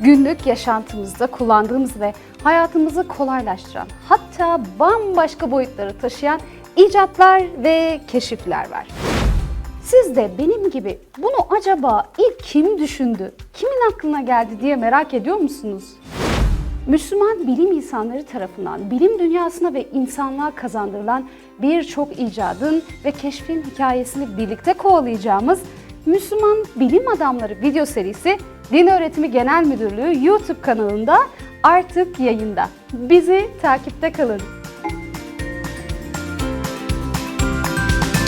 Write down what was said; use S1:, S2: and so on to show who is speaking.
S1: günlük yaşantımızda kullandığımız ve hayatımızı kolaylaştıran, hatta bambaşka boyutları taşıyan icatlar ve keşifler var. Siz de benim gibi bunu acaba ilk kim düşündü, kimin aklına geldi diye merak ediyor musunuz? Müslüman bilim insanları tarafından bilim dünyasına ve insanlığa kazandırılan birçok icadın ve keşfin hikayesini birlikte kovalayacağımız Müslüman Bilim Adamları video serisi Din Öğretimi Genel Müdürlüğü YouTube kanalında artık yayında. Bizi takipte kalın.